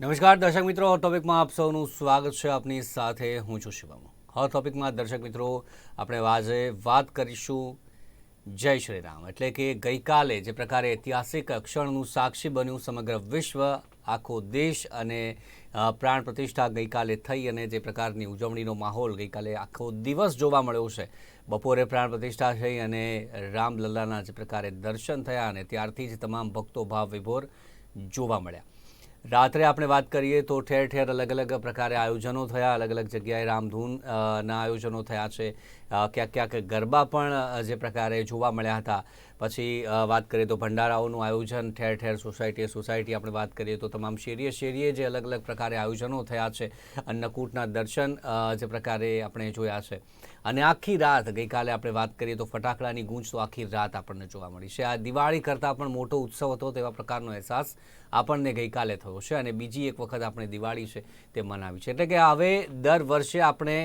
નમસ્કાર, દર્શક મિત્રો. હોટ ટોપિકમાં આપ સૌનું સ્વાગત છે આપની સાથે. હું છું શિવમ. હોટ ટોપિકમાં દર્શક મિત્રો, આપણે આજે વાત કરીશું જય શ્રી રામ. એટલે કે ગઈકાલે જે પ્રકારે ઐતિહાસિક ક્ષણનું સાક્ષી બન્યું સમગ્ર વિશ્વ, આખો દેશ અને પ્રાણ પ્રતિષ્ઠા ગઈકાલે થઈ અને જે પ્રકારની ઉજવણીનો માહોલ ગઈકાલે આખો દિવસ જોવા મળ્યો છે. બપોરે પ્રાણ પ્રતિષ્ઠા થઈ અને રામલલ્લાના જે પ્રકારે દર્શન થયા અને ત્યારથી જ તમામ ભક્તો ભાવ વિભોર જોવા મળ્યા. રાત્રે આપણે વાત કરીએ તો ઠેર ઠેર અલગ અલગ પ્રકારે આયોજનો થયા, અલગ અલગ જગ્યાએ રામધૂન ના આયોજનો થયા છે. ક્યાંક ક્યાંક ગરબા પણ જે પ્રકારે જોવા મળ્યા હતા. પછી વાત કરીએ તો ભંડારાઓનું આયોજન, ઠેર ઠેર સોસાયટીએ સોસાયટી આપણે વાત કરીએ તો તમામ શેરીએ શેરીએ જે અલગ અલગ પ્રકારે આયોજનો થયા છે. અન્નકૂટના દર્શન જે પ્રકારે આપણે જોયા છે. અને આખી રાત, ગઈકાલે આપણે વાત કરીએ તો ફટાકડાની ગૂંજ તો આખી રાત આપણને જોવા મળી છે. આ દિવાળી કરતાં પણ મોટો ઉત્સવ હતો તેવા પ્રકારનો અહેસાસ આપણને ગઈકાલે થયો છે અને બીજી એક વખત આપણે દિવાળી છે તે મનાવી છે. એટલે કે હવે દર વર્ષે આપણે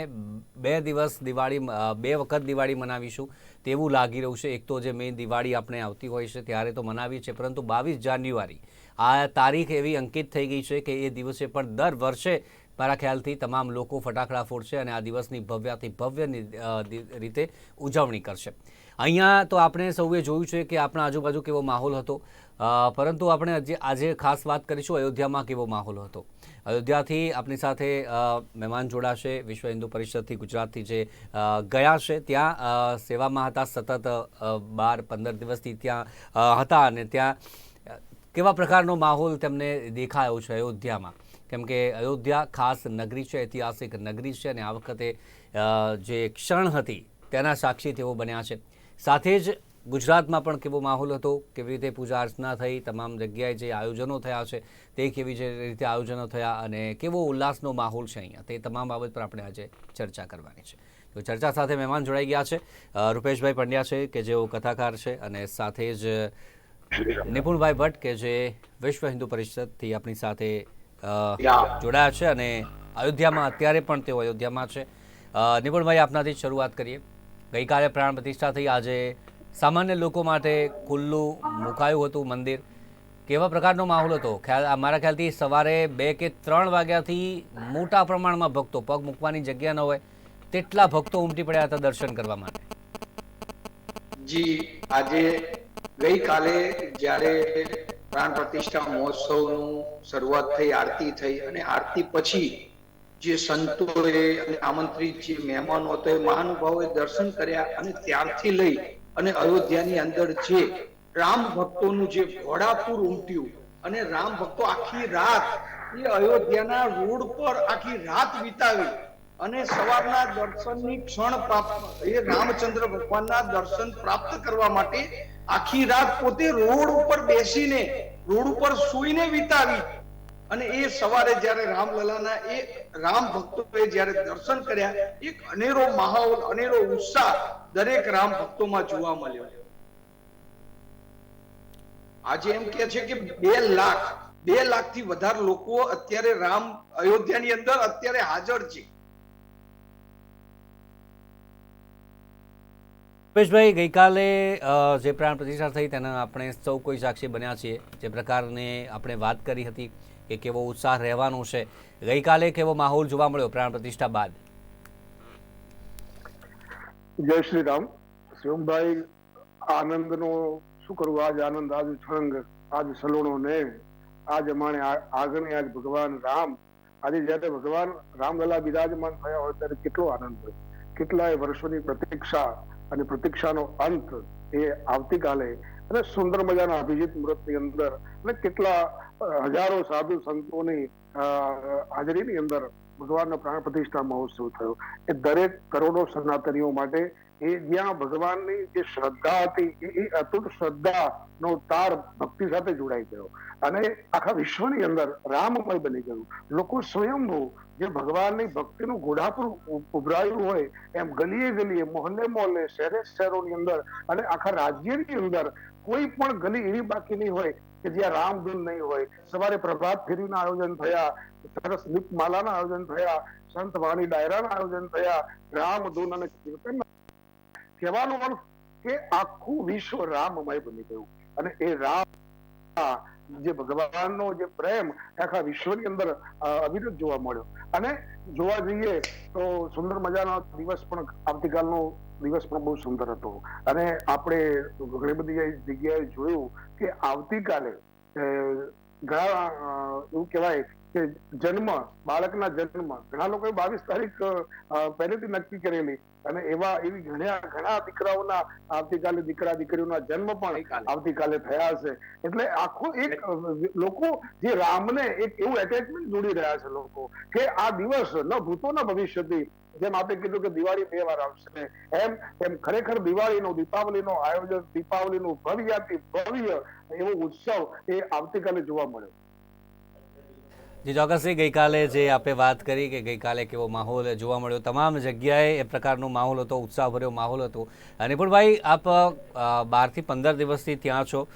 બે દિવસ દિવાળી બે વખત દિવાળી મનાવીશું તેવું લાગી રહ્યું છે. એક તો જે મેઇન દિવાળી આપણે આવતી હોય છે ત્યારે તો મનાવી છે પરંતુ બાવીસ જાન્યુઆરી, આ તારીખ એવી અંકિત થઈ ગઈ છે કે એ દિવસે પણ દર વર્ષે મારા ખ્યાલથી તમામ લોકો ફટાકડા ફોડશે અને આ દિવસની ભવ્યાથી ભવ્ય રીતે ઉજવણી કરશે. અહીંયા તો આપણે સૌએ જોયું છે કે આપણા આજુબાજુ કેવો માહોલ હતો પરંતુ આપણે આજે ખાસ વાત કરીશું અયોધ્યામાં કેવો માહોલ હતો. અયોધ્યાથી આપની સાથે મહેમાન જોડાશે, વિશ્વ હિન્દુ પરિષદથી, ગુજરાતથી જે ગયા છે ત્યાં સેવામાં હતા સતત બાર, પંદર દિવસથી ત્યાં હતા અને ત્યાં, કેવા પ્રકારનો માહોલ તેમને દેખાયો છે અયોધ્યામાં? કેમ કે અયોધ્યા ખાસ નગરી છે, ઐતિહાસિક નગરી છે અને આ વખતે જે ક્ષણ હતી તેના સાક્ષી તેઓ બન્યા છે. સાથે જ ગુજરાતમાં પણ કેવો માહોલ હતો, કેવી રીતે પૂજા અર્ચના થઈ, તમામ જગ્યાએ જે આયોજનો થયા છે, તે કેવી જે રીતે આયોજનો થયા અને કેવો ઉલ્લાસનો માહોલ છે અહીંયા, તે તમામ બાબત પર આપણે આજે ચર્ચા કરવાની છે. તો ચર્ચા સાથે મહેમાન જોડાઈ ગયા છે. રૂપેશભાઈ પંડ્યા છે, કે જેઓ કથાકાર છે, અને સાથે જ નિપુણભાઈ ભટ્ટ, કે જે વિશ્વ હિન્દુ પરિષદથી આપણી સાથે જોડાયા છે અને અયોધ્યામાં અત્યારે પણ તેઓ અયોધ્યામાં છે. નિપુણભાઈ, આપનાથી જ શરૂઆત કરીએ. ગઈકાલે પ્રાણ પ્રતિષ્ઠા થઈ, આજે સામાન્ય લોકો માટે ખુલ્લું મુકાયું હતું મંદિર. કેવા પ્રકારનો માહોલ હતો? ખ્યાલ મારા ખ્યાલથી સવારે બે કે ત્રણ વાગ્યાથી મોટા પ્રમાણમાં ભક્તો, પગ મૂકવાની જગ્યા ન હોય, તેટલા ભક્તો ઉમટી પડ્યા હતા દર્શન કરવા માટે. જી, આજે ગઈકાલે જ્યારે પ્રાણ પ્રતિષ્ઠા મહોત્સવનું શરૂઆત થઈ, આરતી થઈ અને આરતી પછી જે સંતોએ અને આમંત્રિત જે મહેમાનો હતા, એ મહાનુભાવોએ દર્શન કર્યા અને ત્યારથી લઈ અને અયોધ્યાની અંદર જે રામ ભક્તોનું જે ઘોડાપુર ઉમટ્યું અને રામ ભક્તો આખી રાત એ અયોધ્યાના રોડ પર આખી રાત વિતાવી અને સવારના દર્શનની ક્ષણ પ્રાપ્ત એ રામચંદ્ર ભગવાનના દર્શન પ્રાપ્ત કરવા માટે આખી રાત પોતે રોડ ઉપર બેસીને, રોડ ઉપર સૂઈને વિતાવી અને એ સવારે જ્યારે રામલલાના એ રામ ભક્તોએ જ્યારે દર્શન કર્યા, એક અનેરો માહોલ, અનેરો ઉત્સાહ દરેક રામ ભક્તોમાં જોવા મળ્યો. આજે એમ કે છે કે બે લાખ બે લાખથી વધારે લોકો અત્યારે રામ અયોધ્યાની અંદર અત્યારે હાજર છે. રૂપેશભાઈ ગઈકાલે જે પ્રાણ પ્રતિષ્ઠા થઈ તેના આપણે સૌ કોઈ સાક્ષી બન્યા છીએ. જે પ્રકારની આપણે વાત કરી હતી કે કેવો ઉત્સાહ રહેવાનો છે. ગઈકાલે કેવો માહોલ જોવા મળ્યો પ્રાણ પ્રતિષ્ઠા બાદ? જય શ્રી રામ શિવમભાઈ, આનંદનો શું કરવું આજ આનંદ, આજ છંગ આજ સલોણો ને આજ અમાણે આ- આગળ આજ ભગવાન રામ. આજે જ્યારે ભગવાન રામલલા બિરાજમાન થયા હોય ત્યારે કેટલો આનંદ હોય. કેટલાય વર્ષોની પ્રતીક્ષા અને પ્રતીક્ષાનો અંત એ આવતીકાલે અને સુંદર મજાના અભિજીત મુહૂર્તની અંદર અને કેટલા હજારો સાધુ સંતોની હાજરીની અંદર ભગવાનનો પ્રાણ પ્રતિષ્ઠા મહોત્સવ થયો. એ દરેક કરોડો સનાતનીઓ માટે એ જ્યાં ભગવાનની જે શ્રદ્ધા હતી એ- અતૂટ શ્રદ્ધાનો તાર ભક્તિ સાથે જોડાઈ ગયો. અને આખા વિશ્વની અંદર રામમય બની ગયું. લોકો સ્વયંભૂ જે ભગવાનની ભક્તિનું ઘોડાપુર ઉભરાયું હોય, એમ ગલીએ ગલીએ, મોહલ્લે મોહલ્લે, શહેરે શહેરોની અંદર અને આખા રાજ્યની અંદર કોઈ પણ ગલી એવી બાકી નહીં હોય કે જ્યાં રામધૂન નહીં હોય. સવારે પ્રભાત ફેરીના આયોજન થયા, સરસ દીપમાલાના આયોજન થયા, સંત વાણી ડાયરાના આયોજન થયા રામધૂન અને કીર્તન. કહેવાનો અર્થ કે આખું વિશ્વ રામમય બની ગયું. અને એ રામ જે ભગવાનનો જે પ્રેમ આખા વિશ્વની અંદર અવિરત જોવા મળ્યો. અને જોવા જઈએ તો સુંદર મજાનો દિવસ પણ આવતીકાલનો દિવસ પણ બહુ સુંદર હતો. અને આપણે ઘણી બધી જગ્યાએ જોયું કે આવતીકાલે ઘણા એવું કહેવાય કે જન્મ બાળકના જન્મ. ઘણા લોકોએ બાવીસ તારીખ પહેલેથી નક્કી કરેલી. અને એવા એવી ઘણા ઘણા દીકરાઓના આવતીકાલે દીકરા દીકરીઓના જન્મ પણ આવતીકાલે. થયા હશે. એટલે આખો એક લોકો જે રામને એક એવું એટેચમેન્ટ જોડી રહ્યા છે લોકો કે આ દિવસ ન ભૂતો ન ભવિષ્યથી. જેમ આપણે કીધું કે દિવાળી બે વાર આવશે. એમ એમ ખરેખર દિવાળીનો દીપાવલીનો આયોજન દીપાવલીનું ભવ્યાતિ ભવ્ય એવો ઉત્સવ એ આવતીકાલે જોવા મળ્યો. જે ચોક્કસથી ગઈકાલે જે આપે વાત કરી કે ગઈકાલે કેવો માહોલ જોવા મળ્યો, તમામ જગ્યાએ એ પ્રકારનો માહોલ હતો, ઉત્સાહભર્યો માહોલ હતો. અને પણ ભાઈ આપ બારથી પંદર દિવસથી ત્યાં છો.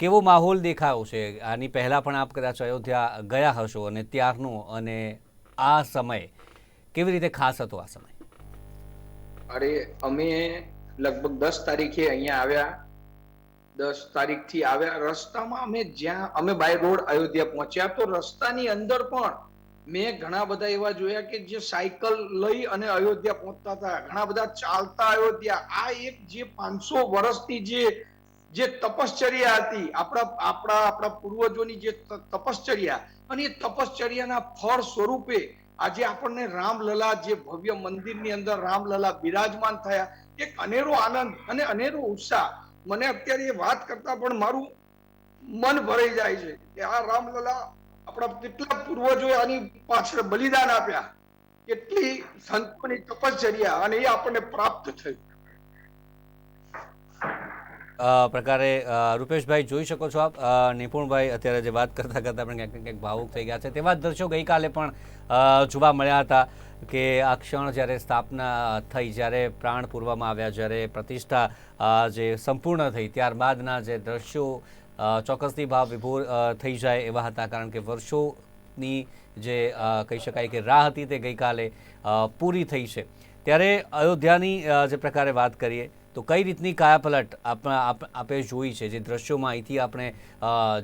કેવો માહોલ દેખાયો છે? આની પહેલાં પણ આપ કદાચ અયોધ્યા ગયા હશો અને ત્યારનું અને આ સમય કેવી રીતે ખાસ હતો આ સમય? અરે, અમે લગભગ દસ તારીખે અહીંયા આવ્યા. દસ તારીખથી આવ્યા. રસ્તામાં અમે જ્યાં, અમે બાય રોડ અયોધ્યા પહોંચ્યા તો રસ્તાની અંદર પણ મેં ઘણા બધા એવા જોયા કે જે સાયકલ લઈ અને અયોધ્યા પહોંચતા હતા. ઘણા બધા ચાલતા અયોધ્યા. આ એક જે પાંચસો વર્ષની જે જે તપશ્ચર્યા હતી, આપણા આપણા આપણા પૂર્વજોની જે તપશ્ચર્યા અને એ તપશ્ચર્યાના ફળ સ્વરૂપે આજે આપણને રામલલા જે ભવ્ય મંદિરની અંદર રામલલા બિરાજમાન થયા. એક અનેરો આનંદ અને અનેરો ઉત્સાહ મને અત્યારે એ વાત કરતા પણ મારું મન ભરાઈ જાય છે કે આ રામલલા આપણા કેટલા પૂર્વજોએ આની પાછળ બલિદાન આપ્યા. કેટલી સંતોની તપશ્ચર્યા અને એ આપણને પ્રાપ્ત થયું પ્રકારે રૂપેશભાઈ જોઈ શકો છો આપ. નિપુણભાઈ અત્યારે જે વાત કરતાં કરતાં પણ ક્યાંક ક્યાંક ભાવુક થઈ ગયા છે. તેવા દ્રશ્યો ગઈકાલે પણ જોવા મળ્યા હતા કે આ ક્ષણ જ્યારે સ્થાપના થઈ, જ્યારે પ્રાણ પૂરવામાં આવ્યા, જ્યારે પ્રતિષ્ઠા જે સંપૂર્ણ થઈ, ત્યારબાદના જે દ્રશ્યો ચોક્કસથી ભાવ વિભોર થઈ જાય એવા હતા. કારણ કે વર્ષોની જે કહી શકાય કે રાહ હતી તે ગઈકાલે પૂરી થઈ છે. ત્યારે અયોધ્યાની જે પ્રકારે વાત કરીએ તો કઈ રીતની કાયાપલટ આપણે આપે જોઈ છે? જે દ્રશ્યોમાં અહીંથી આપણે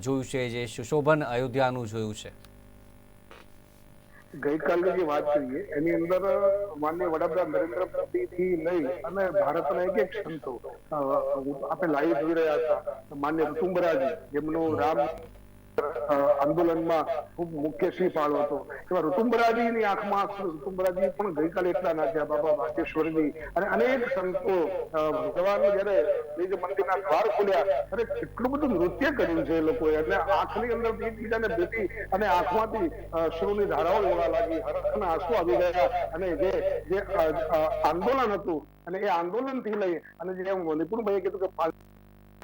જોયું છે, જે સુશોભન અયોધ્યાનું જોયું છે. ગઈકાલની જે વાત કરીએ, એની અંદર માન્ય વડાપ્રધાન નરેન્દ્ર મોદી થી લઈ અને ભારતના એક એક સંતો આપણે લાઈવ જોઈ રહ્યા હતા. માન્ય ઋતુંબરાજી જેમનું રામ આંદોલનમાં ખૂબ મુખ્ય શ્રી ફાળો હતો. એવા ઋતુંબરાજીની આંખમાં ઋતુંબરાજી પણ ગઈકાલે એટલા નાચ્યા બાબા વાકેશ્વરજી અને અનેક સંતો ભગવાન જયારે નિજ મંદિરના દ્વાર ખોલ્યા, ત્યારે કેટલું બધું નૃત્ય કર્યું છે એ લોકોએ. અને આંખની અંદર એકબીજાને ભેટી અને આંખમાંથી અશ્રુની ધારાઓ લેવા લાગી. હરખના આંસુ આવી ગયા. અને જે જે આંદોલન હતું, અને એ આંદોલનથી લઈ અને જે નિપુણભાઈએ કીધું કે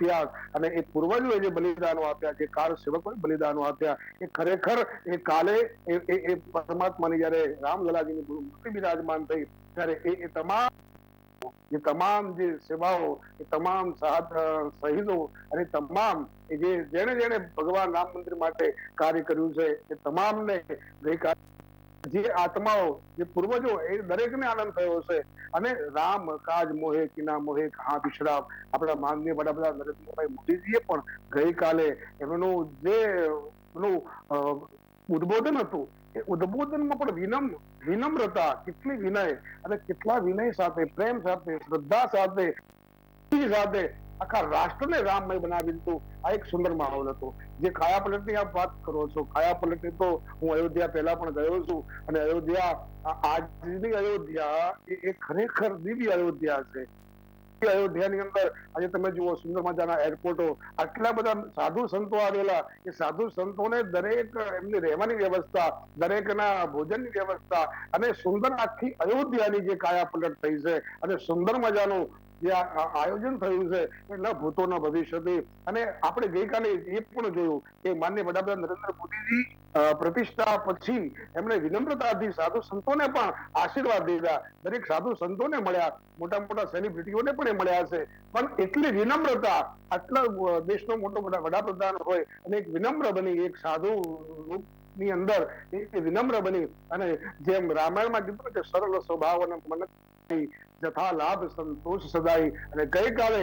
ત્યાગ અને એ પૂર્વજોએ જે બલિદાનો આપ્યા જે કાર સેવકોએ બલિદાનો આપ્યા. એ ખરેખર એ કાલે એ પરમાત્માની જયારે રામલલાજીની મૂર્તિ બિરાજમાન થઈ, ત્યારે એ તમામ એ તમામ જે સેવાઓ, એ તમામ શહીદો અને તમામ જે, જેને જેને ભગવાન રામ મંદિર માટે કાર્ય કર્યું છે, એ તમામને ગઈકાલે જે આત્માઓ, જે પૂર્વજો, એ દરેકને આનંદ થયો છે અને રામ, કાજ, મોહે, કિના, મોહે કહા વિશ્રામ, આપણા માનનીય વડાપ્રધાન નરેન્દ્રભાઈ મોદીજીએ પણ ગઈકાલે એમનું જે એનું ઉદબોધન ઉદ્બોધન હતું, એ ઉદ્બોધનમાં પણ વિનમ્ર વિનમ્રતા, કેટલી વિનય અને કેટલા વિનય સાથે, પ્રેમ સાથે, શ્રદ્ધા સાથે સાથે આખા રાષ્ટ્રને રામમય બનાવી દીધું. આ એક સુંદર માહોલ હતો. જે ખાયા પલટની આપ વાત કરો છો. ખાયા પલટની તો હું અયોધ્યા પહેલા પણ ગયો છું અને અયોધ્યા આજની અયોધ્યા એ ખરેખર દિવ્ય અયોધ્યા છે. અયોધ્યાની અંદર આજે તમે જુઓ, સુંદર મજાના એરપોર્ટો આટલા બધા સાધુ સંતો આવેલા. એ સાધુ સંતોને દરેક એમની રહેવાની વ્યવસ્થા, દરેકના ભોજનની વ્યવસ્થા અને સુંદર આખી અયોધ્યાની જે કાયા પલટ થઈ છે અને સુંદર મજાનું જે આયોજન થયું છે એટલે ભૂતોના ભવિષ્યથી. અને આપણે ગઈકાલે એ પણ જોયું કે માન્ય વડાપ્રધાન નરેન્દ્ર મોદીજી પ્રતિષ્ઠા પછી એમણે વિનમ્રતાથી સાધુ સંતોને પણ આશીર્વાદ દીધા. દરેક સાધુ સંતોને મળ્યા, મોટા મોટા સેલિબ્રિટીઓને પણ મળ્યા છે. પણ એટલી વિનમ્રતા, આટલા દેશનો મોટો મોટા વડાપ્રધાન હોય અને એક વિનમ્ર બની, એક સાધુ ની અંદર એ વિનમ્ર બની. અને જેમ રામાયણમાં કીધું કે સરળ સ્વભાવ અને મન જથા લાભ સંતોષ સદાય. અને ગઈકાલે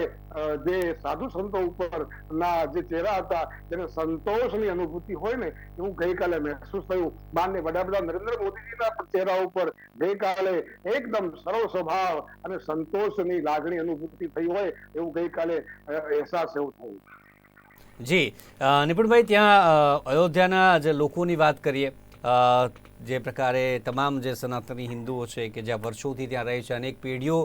જે સાધુ સંતો ઉપર ના જે ચહેરા હતા, જેને સંતોષની અનુભૂતિ હોય ને, એવું ગઈકાલે મહેસૂસ થયું. માન્ય વડાપ્રધાન નરેન્દ્ર મોદીજીના ચહેરા ઉપર ગઈકાલે એકદમ સરળ સ્વભાવ અને સંતોષની લાગણી અનુભૂતિ થઈ હોય, એવું ગઈકાલે અહેસાસ એવું થયું. જી નિપુણભાઈ, ત્યાં અયોધ્યાના જે લોકોની વાત કરીએ જે પ્રકારે તમામ જે સનાતની હિન્દુઓ છે કે જ્યાં વર્ષોથી ત્યાં રહે છે, અનેક પેઢીઓ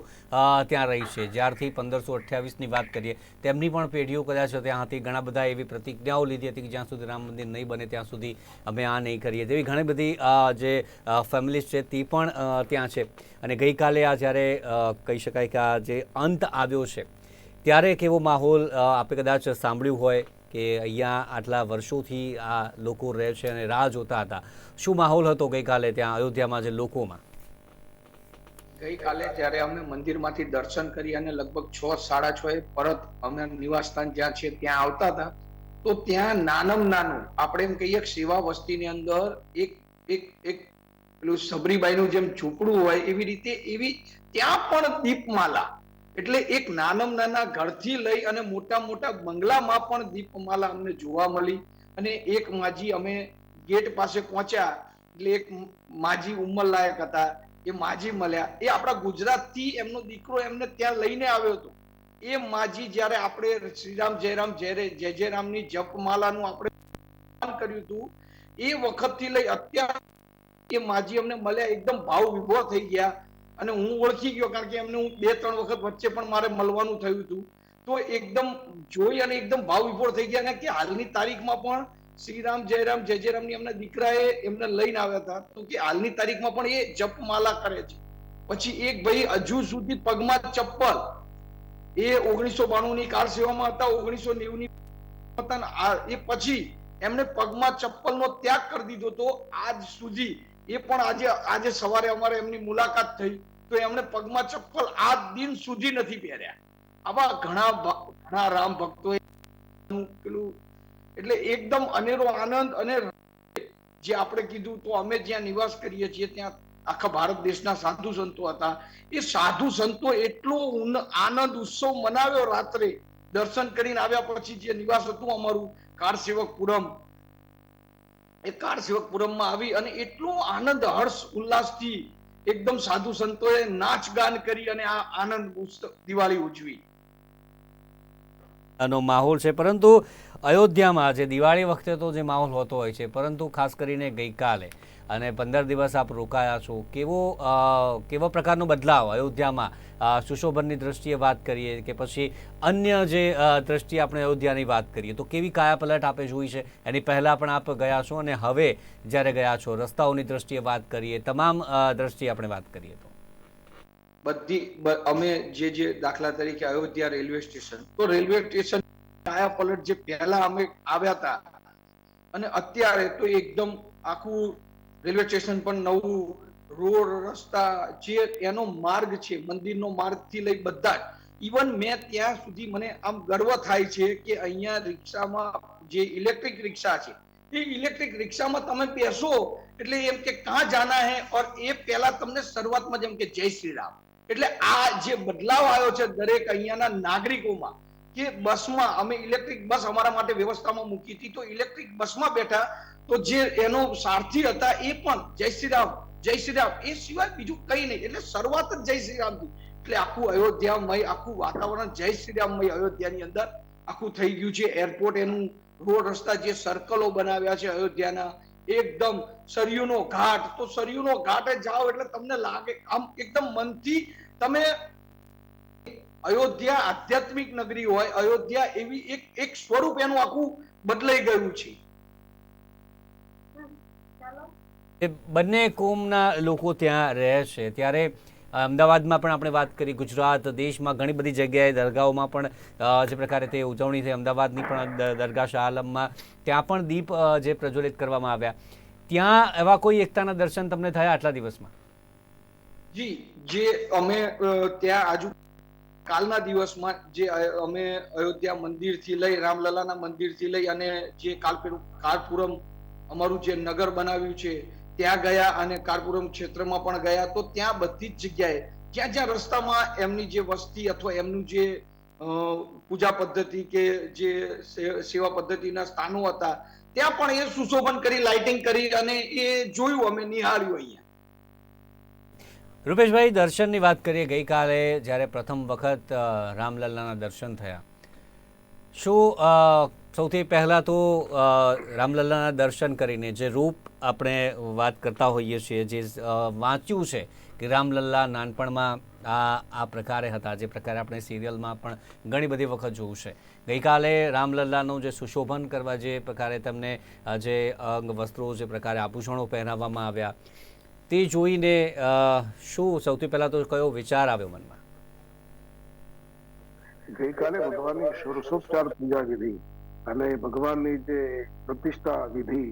ત્યાં રહી છે. જ્યારથી પંદરસો અઠ્યાવીસની વાત કરીએ, તેમની પણ પેઢીઓ કદાચ ત્યાંથી ઘણા બધા એવી પ્રતિજ્ઞાઓ લીધી હતી કે જ્યાં સુધી રામ મંદિર નહીં બને, ત્યાં સુધી અમે આ નહીં કરીએ. તેવી ઘણી બધી જે ફેમિલીઝ છે તે પણ ત્યાં છે. અને ગઈકાલે આ જ્યારે કહી શકાય કે આ જે અંત આવ્યો છે, ત્યારે કેવો માહોલ આપણે આપે કદાચ સાંભળ્યું હોય. કે અહીંયા આટલા વર્ષોથી આ લોકો રહે છે અને રાહ જોતા હતા. શું માહોલ હતો ગઈકાલે ત્યાં અયોધ્યામાં જે લોકોમાં? ગઈકાલે જ્યારે અમે મંદિરમાંથી દર્શન કરી અને લગભગ છ, સાડા છ એ પરત અમે નિવાસસ્થાન જ્યાં છે ત્યાં આવતા હતા, તો ત્યાં નાનમ નાનું, આપણે એમ કહીએ સેવા વસ્તીની અંદર એક એક એક પેલું સબરીબાઈનું જેમ ઝૂંપડું હોય એવી રીતે એવી ત્યાં પણ દીપમાલા એટલે એક નાનમ નાના ઘરથી લઈ અને મોટા મોટા બંગલામાં પણ દીપમાલા અમને જોવા મળી. અને એક માજી અમે ગેટ પાસે પહોંચ્યા, એટલે એક માજી ઉંમર લાયક હતા. એ માજી મળ્યા. એ આપણા ગુજરાતથી એમનો દીકરો એમને ત્યાં લઈને આવ્યો હતો. એ માજી જ્યારે આપણે શ્રીરામ જયરામ જય જય જયરામની જપમાલાનું આપણે કર્યું હતું, એ વખતથી લઈ અત્યાર એ માજી અમને મળ્યા. એકદમ ભાવ વિભોર થઈ ગયા. અને હું ઓળખી ગયો કારણ કે એમને હું બે, ત્રણ વખત વચ્ચે પણ મારે મળવાનું થયું હતું. તો એકદમ જોઈ અને એકદમ ભાવ વિભોર થઈ ગયા અને કે હાલની તારીખમાં પણ શ્રીરામ, જયરામ, જય જયરામની એમના દીકરાએ એમને લઈને આવ્યા હતા. તો કે હાલની તારીખમાં પણ એ જપમાલા કરે છે. પછી એક ભાઈ હજુ સુધી પગમાં ચપ્પલ. એ ઓગણીસો બાણું ની કાર સેવામાં હતા, ઓગણીસો નેવું ની ને એ પછી એમને પગમાં ચપ્પલનો ત્યાગ કરી દીધો તો આજ સુધી એ પણ આજે આજે સવારે અમારે એમની મુલાકાત થઈ તો એમણે પગમાં ચપ્પલ આ દિન સુધી નથી પહેર્યા. આવા ઘણા ઘણા રામ ભક્તોએ પેલું એટલે એકદમ અનેરો આનંદ અને જે આપણે કીધું તો અમે જ્યાં નિવાસ કરીએ છીએ ત્યાં આખા ભારત દેશના સાધુ સંતો હતા. એ સાધુ સંતો એટલો આનંદ, ઉત્સવ મનાવ્યો રાત્રે. દર્શન કરીને આવ્યા પછી જે નિવાસ હતું અમારું, કાર સેવકપુરમ એ કાળ સેવકપુરમમાં આવી અને એટલો આનંદ, હર્ષ, ઉલ્લાસથી એકદમ સાધુ સંતોએ નાચ ગાન કરી અને આ આનંદ દિવાળી ઉજવી. આનો માહોલ છે, પરંતુ અયોધ્યામાં જે દિવાળી વખતે તો જે માહોલ હોતો હોય છે, પરંતુ ખાસ કરીને ગઈકાલે. અને પંદર દિવસ આપ રોકાયા છો. કેવો કેવા પ્રકારનો બદલાવ અયોધ્યામાં? સુશોભનની દ્રષ્ટિએ વાત કરીએ કે પછી અન્ય જે દ્રષ્ટિએ આપણે અયોધ્યાની વાત કરીએ, તો કેવી કાયાપલટ આપે જોઈ છે? એની પહેલાં પણ આપ ગયા છો અને હવે જ્યારે ગયા છો, રસ્તાઓની દ્રષ્ટિએ વાત કરીએ, તમામ દ્રષ્ટિએ આપણે વાત કરીએ તો. બધી અમે જે જે દાખલા તરીકે અયોધ્યા રેલવે સ્ટેશન, તો રેલવે સ્ટેશન કાયા પલટ જે પહેલા અમે આવ્યા હતા, અને અત્યારે તો એકદમ આખું રેલવે સ્ટેશન પણ નવું રોડ, રસ્તા જે એનો માર્ગ છે, મંદિરનો માર્ગથી લઈ બધા ઇવન મેં ત્યાં સુધી મને આમ ગર્વ થાય છે કે અહીંયા રિક્ષામાં જે ઇલેક્ટ્રિક રિક્ષા છે, એ ઇલેક્ટ્રિક રિક્ષામાં તમે બેસો એટલે એમ કે કાં જાના હે? ઓર એ પહેલા તમને શરૂઆતમાં જેમ કે જય શ્રી રામ એટલે આ જે બદલાવ આવ્યો છે દરેક અહીંયાના નાગરિકોમાં, કે બસમાં અમે ઇલેક્ટ્રિક બસ અમારા માટે વ્યવસ્થામાં મૂકી હતી, તો ઇલેક્ટ્રિક બસમાં બેઠા તો જે એનો સારથી હતા એ પણ જય શ્રી રામ, જય શ્રી રામ. એ સિવાય બીજું કઈ નહીં. એટલે શરૂઆત જ જય શ્રી રામ એટલે આખું અયોધ્યામય, આખું વાતાવરણ જય શ્રી રામમય અયોધ્યાની અંદર આખું થઈ ગયું છે. એરપોર્ટ એનું રોડ રસ્તા જે સર્કલો બનાવ્યા છે અયોધ્યાના, એકદમ સરયુનો ઘાટ. તો સરયુનો ઘાટે જાઓ એટલે તમને લાગે, આમ એકદમ મનથી તમે અયોધ્યા આધ્યાત્મિક નગરી હોય, અયોધ્યા એવી એક એક સ્વરૂપ એનું આખું બદલાઈ ગયું છે. એ બંને કોમના લોકો ત્યાં રહે છે. ત્યારે અમદાવાદમાં પણ આપણે વાત કરી, ગુજરાત દેશમાં ઘણી બધી જગ્યાએ દરગાહોમાં પણ જે પ્રકારે તે ઉજવણી થઈ, અમદાવાદની પણ દરગાહ શાહ આલમમાં ત્યાં પણ દીપ જે પ્રજ્વલિત કરવામાં આવ્યા. ત્યાં એવા કોઈ એકતાના દર્શન તમને થયા આટલા દિવસમાં? જી, જે અમે ત્યાં આજુ કાલના દિવસમાં જે અમે અયોધ્યા મંદિરથી લઈ, રામલલાના મંદિરથી લઈ અને જે કાલપુરમ અમારું જે નગર બનાવ્યું છે ત્યાં ગયા અને કારપુરમ ક્ષેત્રમાં પણ ગયા, તો ત્યાં બધી જ જગ્યાએ, જ્યાં જ્યાં રસ્તામાં એમની જે વસ્તી અથવા એમનું જે પૂજા પદ્ધતિ કે જે સેવા પદ્ધતિના સ્થાનો હતા, ત્યાં પણ એ સુશોભન કરી, લાઇટિંગ કરી અને એ જોયું, અમે નિહાળ્યું અહીંયા. રૂપેશભાઈ, દર્શનની વાત કરીએ, ગઈકાલે જ્યારે પ્રથમ વખત રામલલ્લાના દર્શન થયા. શું સૌથી પહેલાં તો રામલલ્લાના દર્શન કરીને જે રૂપ આપણે વાત કરતા હોઈએ છીએ, જે વાંચ્યું છે કે રામલલ્લા નાનપણમાં આ આ પ્રકારે હતા, જે પ્રકારે આપણે સિરિયલમાં પણ ઘણી બધી વખત જોયું છે. ગઈકાલે રામલલ્લાનું જે સુશોભન કરવા જે પ્રકારે તમને જે અંગ વસ્ત્રો જે પ્રકારે આભૂષણો પહેરાવવામાં આવ્યા, તે જોઈને શું સૌથી પહેલાં તો કયો વિચાર આવ્યો મનમાં? ગઈકાલે ભગવાનની ષોડશોપચાર પૂજા વિધિ અને ભગવાનની જે પ્રતિષ્ઠા વિધિ,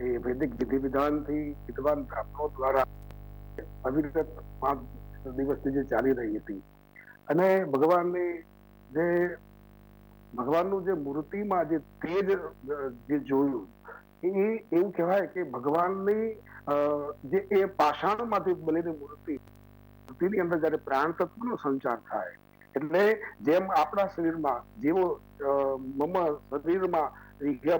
એ વૈદિક વિધિ વિધાનથી વિદ્વાન બ્રાહ્મણો દ્વારા અવિરત પાંચ દિવસથી જે ચાલી રહી હતી. અને ભગવાનની જે, ભગવાનનું જે મૂર્તિમાં જે તેજ, જે જોયું, એ એવું કહેવાય કે ભગવાનની જે એ પાષાણમાંથી બનેલી મૂર્તિ, મૂર્તિની અંદર જ્યારે પ્રાણ તત્વનો સંચાર થાય એટલે જેમ આપણા શરીરમાં જેવો મમ શરીરમાં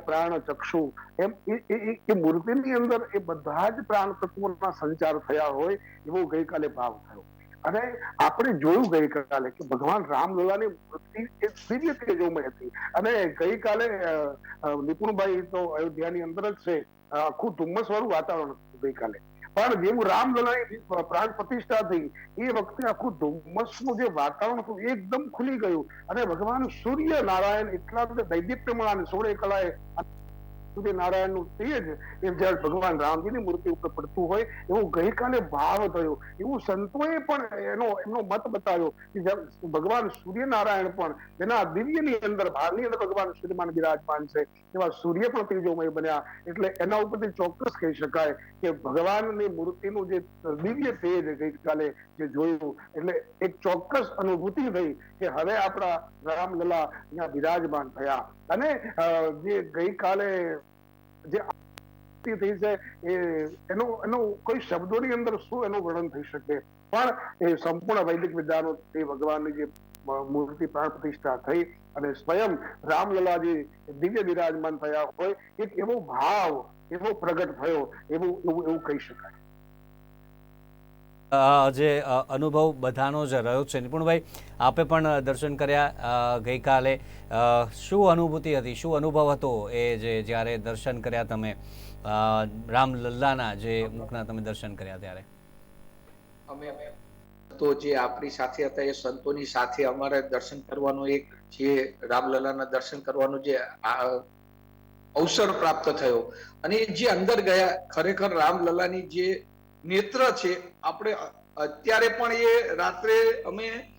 પ્રાણ, ચક્ષુ, એમ એ- મૂર્તિની અંદર એ બધા જ પ્રાણ તત્વોના સંચાર થયા હોય એવો ગઈકાલે ભાવ થયો. અને આપણે જોયું ગઈકાલે કે ભગવાન રામલલાની મૂર્તિ એ દિવ્ય તેજોમય હતી. અને ગઈકાલે નિપુણભાઈ તો અયોધ્યાની અંદર જ છે. આખું ધુમ્મસ વાળું વાતાવરણ ગઈકાલે. પણ જેવું રામલલાની પ્રાણ પ્રતિષ્ઠા થઈ. એ વખતે આખું ધુમ્મસનું જે વાતાવરણ હતું એકદમ ખુલી ગયું. અને ભગવાન સૂર્ય નારાયણ એટલા બધા દૈદીપ્યમય અને સોળે કલાએ સૂર્ય નારાયણનું તેજ એ જ્યારે ભગવાન રામજીની મૂર્તિ ઉપર પડતું હોય, એવું ગઈકાલે ભાવ થયો. એવું સંતોએ પણ એનો, એમનો મત બતાવ્યો કે ભગવાન સૂર્યનારાયણ પણ તેના દિવ્યની અંદર ભાવની અંદર ભગવાન સૂર્યમાન બિરાજમાન છે, એવા સૂર્ય પણ તેજોમય બન્યા. એટલે એના ઉપરથી ચોક્કસ કહી શકાય કે ભગવાનની મૂર્તિનું જે દિવ્ય તેજ ગઈકાલે જે જોયું, એટલે એક ચોક્કસ અનુભૂતિ થઈ કે હવે આપણા રામલલા અહીંયા બિરાજમાન થયા. અને જે ગઈકાલે જે થઈ છે એનો એનો કોઈ શબ્દોની અંદર શું એનું વર્ણન થઈ શકે? પણ એ સંપૂર્ણ વૈદિક વિદ્યાનો એ ભગવાનની જે મૂર્તિ પ્રાણ પ્રતિષ્ઠા થઈ અને સ્વયં રામલલાજી દિવ્ય બિરાજમાન થયા હોય, એક એવો ભાવ, એવો પ્રગટ થયો, એવું એવું એવું કહી શકાય. જે અનુભવ બધાનો જ રહ્યો છે. નિપુણભાઈ, આપે પણ દર્શન કર્યા ગઈકાલે. શું અનુભૂતિ હતી? શું અનુભવ હતો એ જે, જ્યારે દર્શન કર્યા તમે? રામલલ્લાના જે મુખના તમે દર્શન કર્યા ત્યારે? અમે તો જે આપણી સાથે હતા એ સંતોની સાથે અમારે દર્શન કરવાનો એક જે રામલલાના દર્શન કરવાનો જે અવસર પ્રાપ્ત થયો. અને જે અંદર ગયા, ખરેખર રામલલાની જે નેત્ર છે, આપણે અત્યારે પણ એ રાત્રે અમે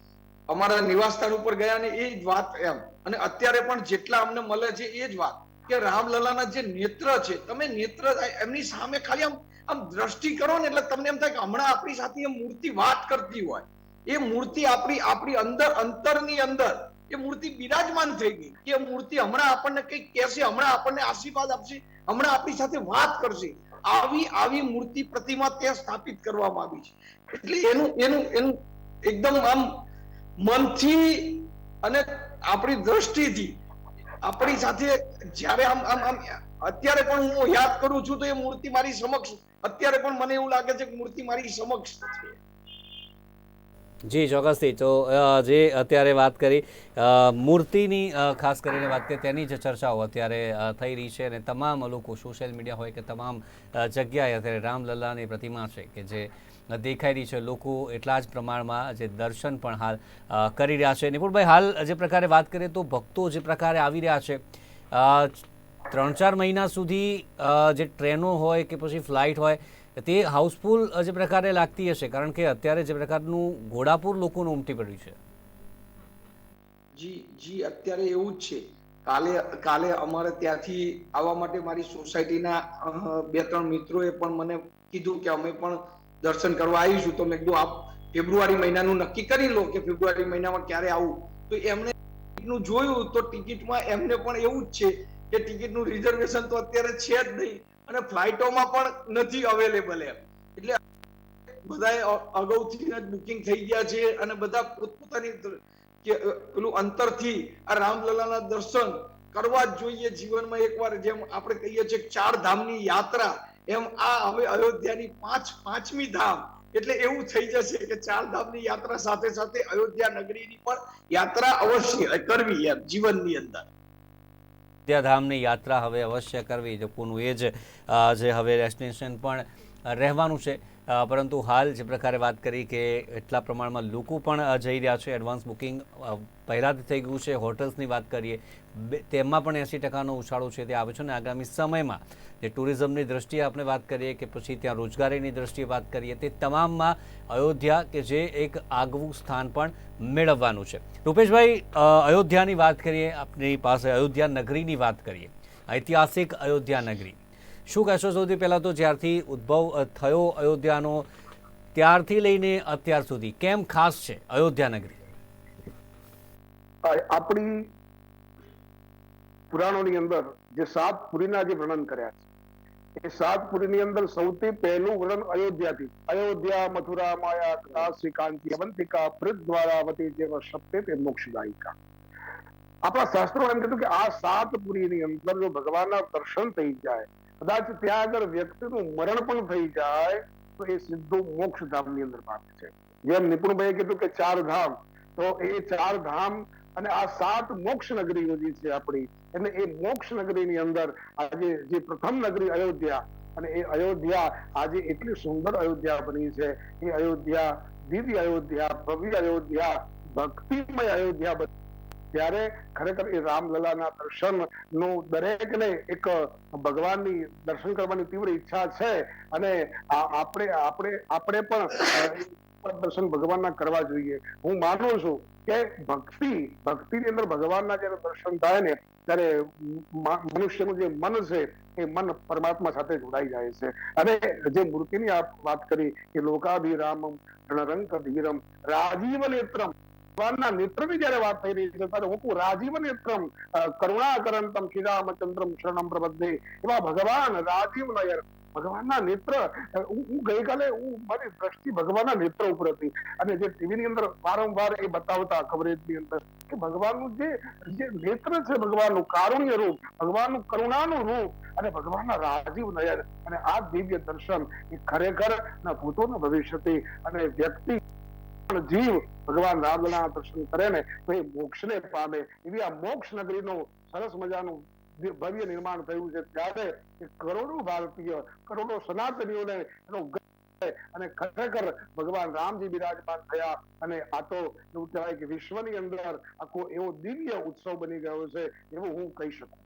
અમારા નિવાસસ્થાન ઉપર ગયા ને એ જ વાત એમ. અને અત્યારે પણ જેટલા અમને મળે છે એ જ વાત. કે રામલલાના જે નેત્ર છે, તમે નેત્ર એમની સામે ખાલી આમ આમ દ્રષ્ટિ કરો ને એટલે તમને એમ થાય કે હમણાં આપણી સાથે એ મૂર્તિ વાત કરતી હોય. એ મૂર્તિ આપણી આપણી અંદર, અંતરની અંદર, એ મૂર્તિ બિરાજમાન થઈ ગઈ કે મૂર્તિ હમણાં આપણને કંઈક કહેશે, હમણાં આપણને આશીર્વાદ આપશે, હમણાં આપણી સાથે વાત કરશે. આવી આવી મૂર્તિ પ્રતિમા ત્યાં સ્થાપિત કરવામાં આવી છે. એટલે એનું એનું એનું એકદમ આમ મનથી અને આપણી દ્રષ્ટિથી, આપણી સાથે જ્યારે આમ આમ આમ અત્યારે પણ હું યાદ કરું છું તો એ મૂર્તિ મારી સમક્ષ, અત્યારે પણ મને એવું લાગે છે કે મૂર્તિ મારી સમક્ષ છે. જી, ચોક્કસથી. તો જે અત્યારે વાત કરી મૂર્તિની ખાસ કરીને વાત કરીએ, તેની જ ચર્ચાઓ અત્યારે થઈ રહી છે અને તમામ લોકો સોશિયલ મીડિયા હોય કે તમામ જગ્યાએ અત્યારે રામલલ્લાની પ્રતિમા છે કે જે દેખાઈ રહી છે. લોકો એટલા જ પ્રમાણમાં જે દર્શન પણ હાલ કરી રહ્યા છે. નિપુણભાઈ, હાલ જે પ્રકારે વાત કરીએ તો ભક્તો જે પ્રકારે આવી રહ્યા છે ત્રણ ચાર મહિના સુધી જે ટ્રેનો હોય કે પછી ફ્લાઇટ હોય તે હાઉસફુલ જે પ્રકારે લાગતી હશે, કારણ કે અત્યારે જે પ્રકારનું ઘોડાપુર લોકોનું ઉમટી પડ્યું છે. જી જી, અત્યારે એવું જ છે. કાલે કાલે અમારે ત્યાંથી આવવા માટે મારી સોસાયટીના બે ત્રણ મિત્રોએ પણ મને કીધું કે અમે પણ દર્શન કરવા આવીશું. તો મેં કીધું, આપ ફેબ્રુઆરી મહિનાનું નક્કી કરી લો કે ફેબ્રુઆરી મહિનામાં ક્યારે આવું. તો એમણે ટિકિટનું જોયું તો ટિકિટમાં એમને પણ એવું જ છે કે ટિકિટનું રિઝર્વેશન તો અત્યારે છે જ નહીં. અને ફ્લાઇટોમાં પણ નથી અવેલેબલ એમ. એટલે બધા અગાઉથી જ બુકિંગ થઈ ગયા છે અને બધા પોતપોતાની પેલું અંતરથી આ રામલલાના દર્શન કરવા જ જોઈએ જીવનમાં એકવાર. જેમ આપણે કહીએ છીએ ચાર ધામની યાત્રા, એમ આ હવે અયોધ્યાની પાંચ, પાંચમી ધામ. એટલે એવું થઈ જશે કે ચાર ધામની યાત્રા સાથે સાથે અયોધ્યા નગરીની પણ યાત્રા અવશ્ય કરવી એમ જીવનની અંદર. અયોધ્યાધામની યાત્રા હવે અવશ્ય કરવી. લોકોનું એ જ જે હવે ડેસ્ટિનેશન પણ રહેવાનું છે. પરંતુ હાલ જે પ્રકારે વાત કરી કે એટલા પ્રમાણમાં લોકો પણ જઈ રહ્યા છે એડવાન્સ બુકિંગ પહેલાંથી થઈ ગયું છે, હોટલ્સની વાત કરીએ તેમાં પણ એંસી ટકાનો ઉછાળો છે તે આવે છે અને આગામી સમયમાં. જે ટુરિઝમની દ્રષ્ટિએ આપણે વાત કરીએ કે પછી ત્યાં રોજગારીની દ્રષ્ટિએ વાત કરીએ, તે તમામમાં અયોધ્યા કે જે એક આગવું સ્થાન પણ મેળવવાનું છે. રૂપેશભાઈ અયોધ્યાની વાત કરીએ, આપની પાસે અયોધ્યા નગરીની વાત કરીએ. ઐતિહાસિક અયોધ્યા નગરી. શું કહેશો સૌથી પહેલાં તો જ્યારથી ઉદ્ભવ થયો અયોધ્યાનો, ત્યારથી લઈને અત્યાર સુધી કેમ ખાસ છે અયોધ્યા નગરી? આપણી પુરાણોની અંદર જે સાત પુરીના જે વર્ણન કર્યા છે, એ સાત પુરીની અંદર સૌથી પહેલું વર્ણન અયોધ્યાથી અયોધ્યા, મથુરા, માયા કાશી કાંતિ અવંતિકા દ્વારા જેવા શબ્દ તે મોક્ષદાયિકા. આપણા શાસ્ત્રો એમ કીધું કે આ સાત પુરીની અંદર જો ભગવાનના દર્શન થઈ જાય કદાચ ત્યાં આગળ વ્યક્તિનું મરણ પણ થઈ જાય, તો એ સીધું મોક્ષધામની અંદર પામે છે. જેમ નિપુણભાઈએ કીધું કે ચાર ધામ, તો એ ચાર ધામ અને આ સાત મોક્ષ નગરીઓ જે છે આપણી, એટલે એ મોક્ષ નગરીની અંદર આજે જે પ્રથમ નગરી અયોધ્યા અને એ અયોધ્યા આજે એટલી સુંદર અયોધ્યા બની છે. એ અયોધ્યા દિવ્ય અયોધ્યા, ભવ્ય અયોધ્યા, ભક્તિમય અયોધ્યા બની ત્યારે ખરેખર એ રામલલાના દર્શનનું દરેકને એક ભગવાનની દર્શન કરવાની તીવ્ર ઈચ્છા છે. અને આપણે આપણે આપણે પણ દર્શન ભગવાનના કરવા જોઈએ. હું માનું છું કે ભક્તિ, ભક્તિની અંદર ભગવાનના જયારે દર્શન થાય ને, ત્યારે મનુષ્યનું જે મન છે, એ મન પરમાત્મા સાથે જોડાઈ જાય છે. અને જે મૂર્તિની આપ વાત કરી કે લોકાભિરામમ રણરંગ ધીરમ રાજીવ નેત્રમ ભગવાનના નેત્રની જયારે વાત થઈ રહી છે, ત્યારે હું રાજીવ નેત્રમ કરુણાકરંતમ શ્રીરામચંદ્રમ શરણમ પ્રબદ્ધે. એવા ભગવાન રાજીવ નયર ભગવાનના નેત્ર હું ગઈકાલે, હું, મારી દ્રષ્ટિ ભગવાનના નેત્ર ઉપર હતી. અને જે ટીવી ની અંદર વારંવાર એ બતાવતા કવરેજની અંદર કે ભગવાનનું જે જે નેત્ર છે, ભગવાનનું કારુણ્ય રૂપ, ભગવાનનું કરુણાનું રૂપ, અને ભગવાનના રાજીવ નયન અને આ દિવ્ય દર્શન એ ખરેખર ના ભૂતોના ભવિષ્યથી અને વ્યક્તિ પણ જીવ ભગવાન રામના દર્શન કરે ને, તો એ મોક્ષને પામે. એવી આ મોક્ષ નગરીનું સરસ મજાનું ભવ્ય નિર્માણ થયું છે. ત્યારે કરોડો ભારતીય, કરોડો સનાતનીઓને એનો અને ખરેખર ભગવાન રામજી બિરાજમાન થયા. અને આ તો એવું કહેવાય કે વિશ્વની અંદર આખો એવો દિવ્ય ઉત્સવ બની ગયો છે, એવું હું કહી શકું.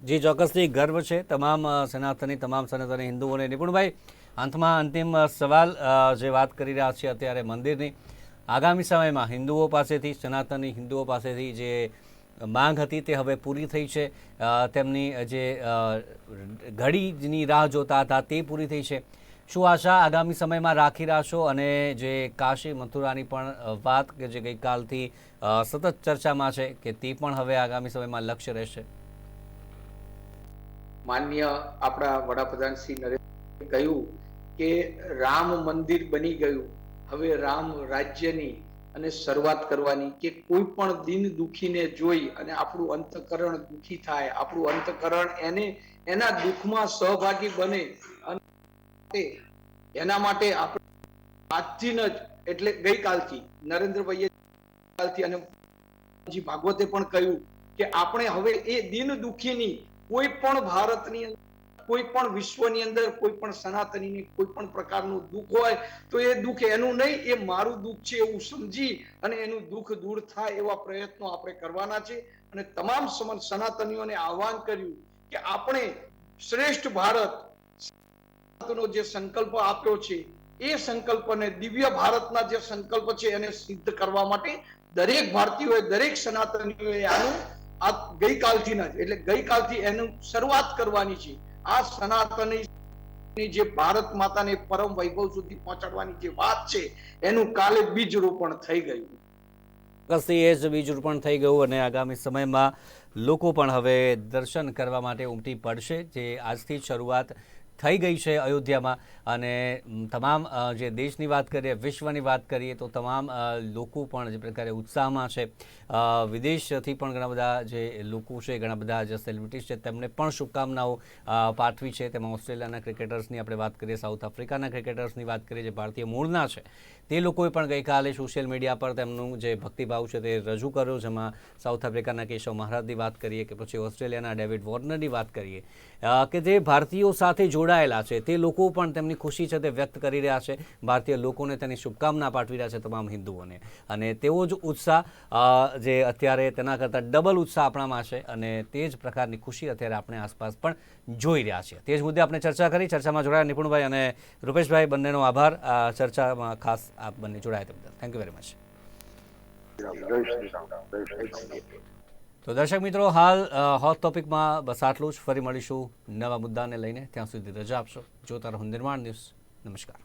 જી, ચોક્કસથી ગર્વ છે તમામ સનાતની તમામ સનાતની હિન્દુઓને. નિપુણભાઈ, અંતમાં અંતિમ સવાલ જે વાત કરી રહ્યા છીએ અત્યારે મંદિરની. આગામી સમયમાં હિન્દુઓ પાસેથી, સનાતની હિન્દુઓ પાસેથી જે માંગ હતી તે હવે પૂરી થઈ છે. તેમની જે ઘડીની રાહ જોતા હતા તે પૂરી થઈ છે. શું આશા આગામી સમયમાં રાખી રાખશો? અને જે કાશી મથુરાની પણ વાત કે જે ગઈકાલથી સતત ચર્ચામાં છે કે તે પણ હવે આગામી સમયમાં લક્ષ્ય રહેશે. માન્ય આપણા વડાપ્રધાન શ્રી નરેન્દ્ર કહ્યું કે રામ મંદિર બની ગયું. હવે રામ રાજ્યની અને શરૂઆત કરવાની કે કોઈ પણ દિન દુખીને જોઈ અને આપણું અંતકરણ દુખી થાય, આપણું અંતકરણ એને, એના દુઃખમાં સહભાગી બને અને એના માટે આપણે આજથી જ, એટલે ગઈકાલથી, નરેન્દ્રભાઈએ કાલથી અને ભાગવતે પણ કહ્યું કે આપણે હવે એ દિન દુખીની કોઈ પણ ભારતની અંદર કોઈ પણ વિશ્વની અંદર કોઈ પણ સનાતનીની કોઈ પણ પ્રકારનું દુઃખ હોય, તો એ દુઃખ એનું નહીં, એ મારું દુઃખ છે એવું સમજી અને એનું દુઃખ દૂર થાય એવા પ્રયત્નો આપણે કરવાના છે. અને તમામ સનાતનીઓને આહવાન કર્યું કે આપણે શ્રેષ્ઠ ભારત નો જે સંકલ્પ આપ્યો છે, એ સંકલ્પને દિવ્ય ભારતના જે સંકલ્પ છે એને સિદ્ધ કરવા માટે દરેક ભારતીયોએ, દરેક સનાતનીઓએ આનું આ ગઈકાલથી જ, એટલે ગઈકાલથી એનું શરૂઆત કરવાની છે. આ સનાતની જે ભારત માતાને પરમ વૈભવ સુધી પહોંચાડવાની જે વાત છે, એનું કાલે બીજ રોપણ થઈ ગયું. ચોક્કસથી એ જ બીજ પણ થઈ ગયું અને આગામી સમયમાં લોકો પણ હવે દર્શન કરવા માટે ઉમટી પડશે, જે આજથી શરૂઆત થઈ ગઈ છે અયોધ્યામાં. અને તમામ જે દેશની વાત કરીએ, વિશ્વની વાત કરીએ, તો તમામ લોકો પણ જે પ્રકારે ઉત્સાહમાં છે. વિદેશથી પણ ઘણા બધા જે લોકો છે, ઘણા બધા જે સેલિબ્રિટીઝ છે, તેમને પણ શુભકામનાઓ પાઠવી છે. તેમાં ઓસ્ટ્રેલિયાના ક્રિકેટર્સની આપણે વાત કરીએ સાઉથ આફ્રિકાના ક્રિકેટર્સની વાત કરીએ, જે ભારતીય મૂળના છે તે લોકોએ પણ ગઈકાલે સોશિયલ મીડિયા પર તેમનું જે ભક્તિભાવ છે તે રજૂ કર્યો, જેમાં સાઉથ આફ્રિકાના કેશવ મહારાજની વાત કરીએ કે પછી ઓસ્ટ્રેલિયાના ડેવિડ વોર્નરની વાત કરીએ કે જે ભારતીયો સાથે જોડાયેલા છે, તે લોકો પણ તેમની ખુશી છે તે વ્યક્ત કરી રહ્યા છે. ભારતીય લોકોને તેની શુભકામના પાઠવી રહ્યા છે તમામ હિન્દુઓને. અને તેવો જ ઉત્સાહ જે અત્યારે તેના કરતાં ડબલ ઉત્સાહ આપણામાં છે અને તે જ પ્રકારની ખુશી અત્યારે આપણે આસપાસ પણ જોઈ રહ્યા છીએ તે જ મુદ્દે આપણે ચર્ચા કરી. ચર્ચામાં જોડાયા નિપુણભાઈ અને રૂપેશભાઈ. બંનેનો આભાર. આ ચર્ચામાં ખાસ આપ બંને જોડાયા તે બદલ. થેન્ક યુ વેરી મચ તો દર્શક મિત્રો, હાલ હોટ ટોપિકમાં બસ આટલું જ. ફરી મળીશું નવા મુદ્દાને લઈને. ત્યાં સુધી રજા આપશો. જોતા રહો નિર્માણ ન્યૂઝ. નમસ્કાર.